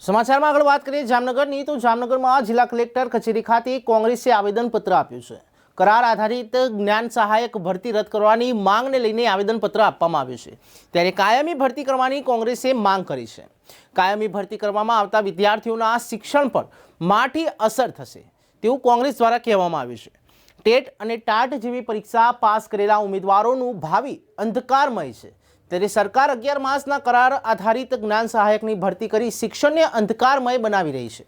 સમાચારમાં આગળ વાત કરીએ જામનગરની, તો જામનગરમાં જિલ્લા કલેક્ટર કચેરી ખાતે કોંગ્રેસે આવેદનપત્ર આપ્યું છે. કરાર આધારિત જ્ઞાન સહાયક ભરતી રદ કરવાની માંગને લઈને આવેદનપત્ર આપવામાં આવ્યું છે. ત્યારે કાયમી ભરતી કરવાની કોંગ્રેસે માંગ કરી છે. કાયમી ભરતી કરવામાં આવતા વિદ્યાર્થીઓના શિક્ષણ પર માઠી અસર થશે તેવું કોંગ્રેસ દ્વારા કહેવામાં આવ્યું છે. ટેટ અને ટાટ જેવી પરીક્ષા પાસ કરેલા ઉમેદવારોનું ભાવિ અંધકારમય છે. ત્યારે સરકાર અગિયાર માસના કરાર આધારિત જ્ઞાન સહાયકની ભરતી કરી શિક્ષણને અંધકારમય બનાવી રહી છે.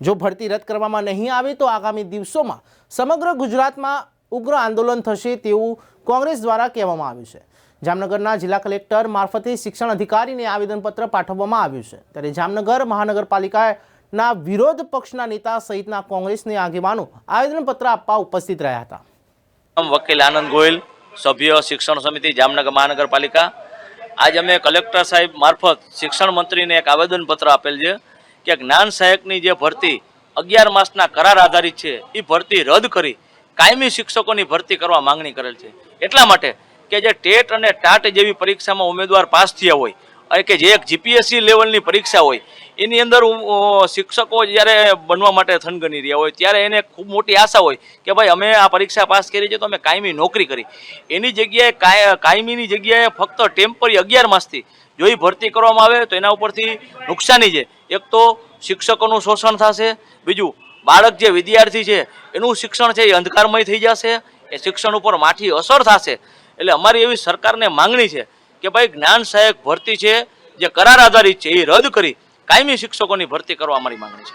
જો ભરતી રદ કરવામાં નહીં આવે તો આગામી દિવસોમાં સમગ્ર ગુજરાતમાં ઉગ્ર આંદોલન થશે તેવું કોંગ્રેસ દ્વારા કહેવામાં આવ્યું છે. જામનગરના જિલ્લા કલેક્ટર મારફતે શિક્ષણ અધિકારીને આવેદનપત્ર પાઠવવામાં આવ્યું છે. ત્યારે જામનગર મહાનગરપાલિકાના વિરોધ પક્ષના નેતા સહિતના કોંગ્રેસની આગેવાનો આવેદનપત્ર આપવા ઉપસ્થિત રહ્યા હતા. વકીલ આનંદ ગોયલ, સભ્ય શિક્ષણ સમિતિ જામનગર મહાનગરપાલિકા આજ અમે કલેક્ટર સાહેબ મારફત શિક્ષણ મંત્રીને એક આવેદનપત્ર આપેલ છે કે જ્ઞાન સહાયકની જે ભરતી અગિયાર માસના કરાર આધારિત છે એ ભરતી રદ કરી કાયમી શિક્ષકોની ભરતી કરવા માંગણી કરેલ છે. એટલા માટે કે જે ટેટ અને ટાટ જેવી પરીક્ષામાં ઉમેદવાર પાસ થયા હોય અને કે જે એક જીપીએસસી લેવલની પરીક્ષા હોય એની અંદર શિક્ષકો જ્યારે બનવા માટે થનગની રહ્યા હોય, ત્યારે એને ખૂબ મોટી આશા હોય કે ભાઈ અમે આ પરીક્ષા પાસ કરી છે તો અમે કાયમી નોકરી કરી. એની જગ્યાએ કાયમીની જગ્યાએ ફક્ત ટેમ્પરરી અગિયાર માસથી જો એ ભરતી કરવામાં આવે તો એના ઉપરથી નુકસાની છે. એક તો શિક્ષકોનું શોષણ થશે, બીજું બાળક જે વિદ્યાર્થી છે એનું શિક્ષણ છે એ અંધકારમય થઈ જશે, એ શિક્ષણ ઉપર માઠી અસર થશે. એટલે અમારી એવી સરકારને માંગણી છે કે ભાઈ જ્ઞાન સહાયક ભરતી છે, જે કરાર આધારિત છે, એ રદ કરી. કાયમી શિક્ષકોની ભરતી કરવા અમારી માંગણી છે.